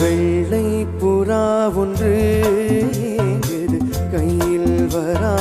வெள்ளை புறா ஒன்று கையில் வரா